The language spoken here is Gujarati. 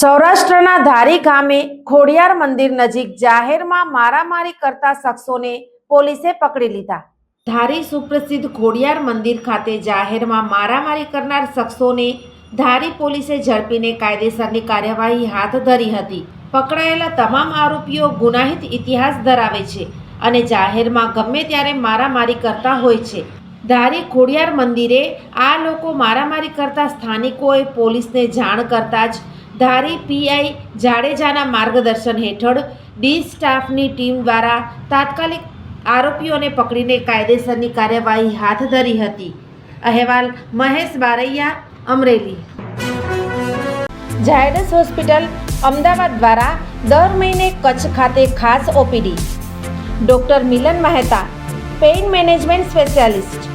સૌરાષ્ટ્રના ધારી ગામે ખોડિયાર મંદિર નજીક જાહેરમાં મારામારી કરતા શખ્સોને પોલીસે પકડી લીધા. ધારી સુપ્રસિદ્ધ ખોડિયાર મંદિર ખાતે જાહેરમાં મારામારી કરનાર શખ્સોને ધારી પોલીસે ઝડપીને કાયદેસરની કાર્યવાહી હાથ ધરી હતી. પકડાયેલા તમામ આરોપીઓ ગુનાહિત ઇતિહાસ ધરાવે છે અને જાહેરમાં ગમે ત્યારે મારામારી કરતા હોય છે. ધારી ખોડિયાર મંદિરે આ લોકો મારામારી કરતા સ્થાનિકોએ પોલીસને જાણ કરતા જ ધારી પીઆઈ જાડેજાના માર્ગદર્શન હેઠળ ડી સ્ટાફની ટીમ દ્વારા તાત્કાલિક આરોપીઓને પકડીને કાયદેસરની કાર્યવાહી હાથ ધરી હતી. અહેવાલ મહેશ બારૈયા, અમરેલી. ઝાયડસ હોસ્પિટલ અમદાવાદ દ્વારા દર મહિને કચ્છ ખાતે ખાસ OPD. Doctor Milan Mehta, pain management specialist.